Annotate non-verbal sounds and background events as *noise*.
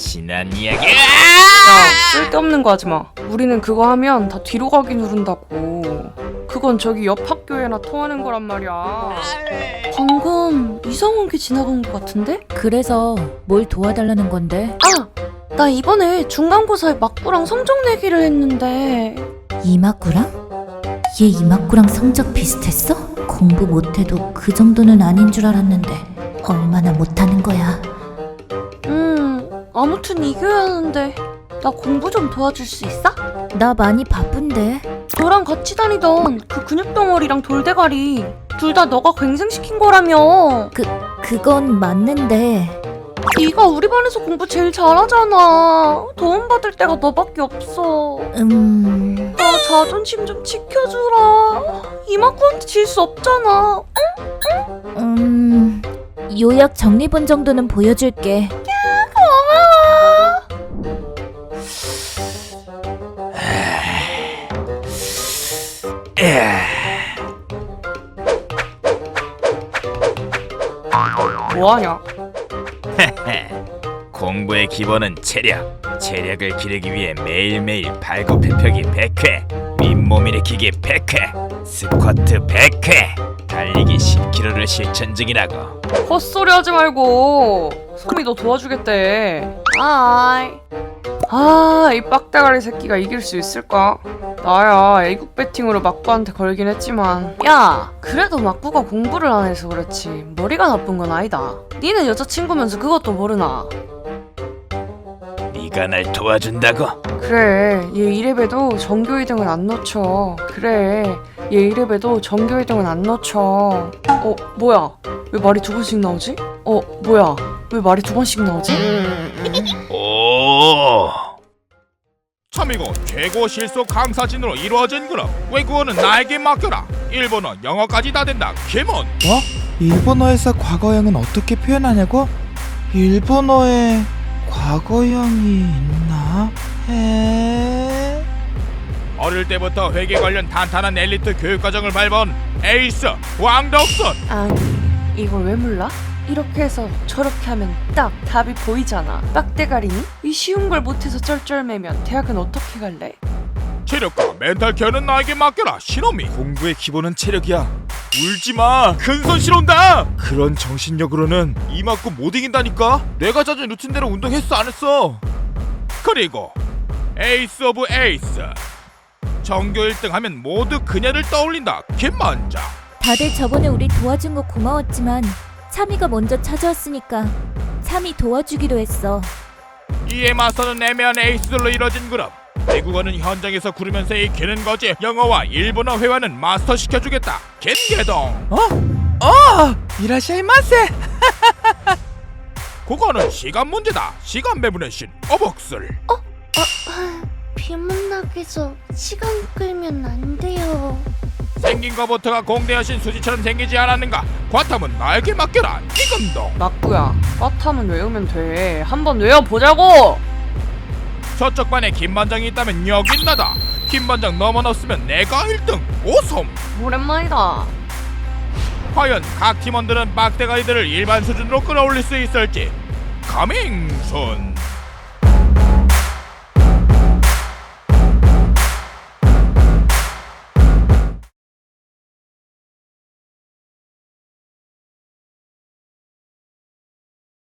지난 이야기 야 쓸데없는 거 하지 마 우리는 그거 하면 다 뒤로 가기 누른다고 그건 저기 옆 학교에나 통하는 거란 말이야 방금 이상한 게 지나간 것 같은데? 그래서 뭘 도와달라는 건데? 아! 나 이번에 중간고사에 막부랑 성적 내기를 했는데 이마꾸랑? 얘 이마꾸랑 성적 비슷했어? 공부 못해도 그 정도는 아닌 줄 알았는데 얼마나 못하는 거야? 음 아무튼 이겨야 하는데 나 공부 좀 도와줄 수 있어? 나 많이 바쁜데. 너랑 같이 다니던 그 근육 덩어리랑 돌대가리 둘 다 너가 갱생시킨 거라며. 그건 맞는데. 네가 우리 반에서 공부 제일 잘하잖아. 도움받을 때가 너밖에 없어. 음... 나 자존심 좀 지켜주라. 이만큼한테 질 수 없잖아. 음... 요약 정리본 정도는 보여줄게 뭐하냐? *laughs* 공부의 기본은 체력. 체력을 기르기 위해 매일매일 발굽혀펴기 100회. 윗 몸 일으키기 100회 스쿼트 100회 달리기 10km를 실천 중이라고. 헛소리 하지 말고 소미 너 도와주겠대. 아이. 아이 빡대가리 새끼가 이길 수 있을까? 나야 애국 배팅으로 막부한테 걸긴 했지만. 야 그래도 막부가 공부를 안 해서 그렇지. 머리가 나쁜 건 아니다. 니는 여자친구면서 그것도 모르나 네가 날 도와준다고? 그래 얘 1렙에도 전교 2등은 안 놓쳐 그래 얘 1렙에도 전교 2등은 안 놓쳐 어 뭐야 왜 말이 두 번씩 나오지? 어 뭐야 왜 말이 두 번씩 나오지? 오 참이고 최고 실속 강사진으로 이루어진 그룹 외국어는 나에게 맡겨라 일본어 영어까지 다 된다 김원 뭐? 일본어에서 과거형은 어떻게 표현하냐고? 일본어에 과거형이 있나? 에... 어릴 때부터 회계 관련 탄탄한 엘리트 교육 과정을 밟아온 에이스 왕덕선 아니 이걸 왜 몰라? 이렇게 해서 저렇게 하면 딱 답이 보이잖아 빡대가리니? 이 쉬운 걸 못해서 쩔쩔매면 대학은 어떻게 갈래? 체력과 멘탈 케어는 나에게 맡겨라 신호미. 공부의 기본은 체력이야. 울지마 큰손 실온다! 그런 정신력으로는 이 맞고 못 이긴다니까? 내가 짜준 루틴대로 운동했어 안 했어? 그리고 에이스 오브 에이스. 전교 1등 하면 모두 그녀를 떠올린다 김만장. 다들 저번에 우리 도와준 거 고마웠지만 참이가 먼저 찾아왔으니까 참이 도와주기로 했어. 이에 맞서는 애매한 에이스들로 이뤄진 그룹 외국어는 현장에서 구르면서 익히는 거지. 영어와 일본어 회화는 마스터 시켜주겠다. 겐게동. 어! 이라샤이마세! *laughs* 그거는 시간 문제다. 시간 배분의 신 어복슬 비문학에서 시간 끌면 안 돼요. 생긴 거부터가 공대 여신 수지처럼 생기지 않았는가? 과탐은 나에게 맡겨라 이금동. 막구야. 빠탐은 외우면 돼. 한번 외워보자고 저쪽 반에 김반장이 있다면 여긴 나다. 김반장 너만 없으면 내가 1등. 오솜. 오랜만이다. 과연 각 팀원들은 빡대가리들을 일반 수준으로 끌어올릴 수 있을지. 가밍순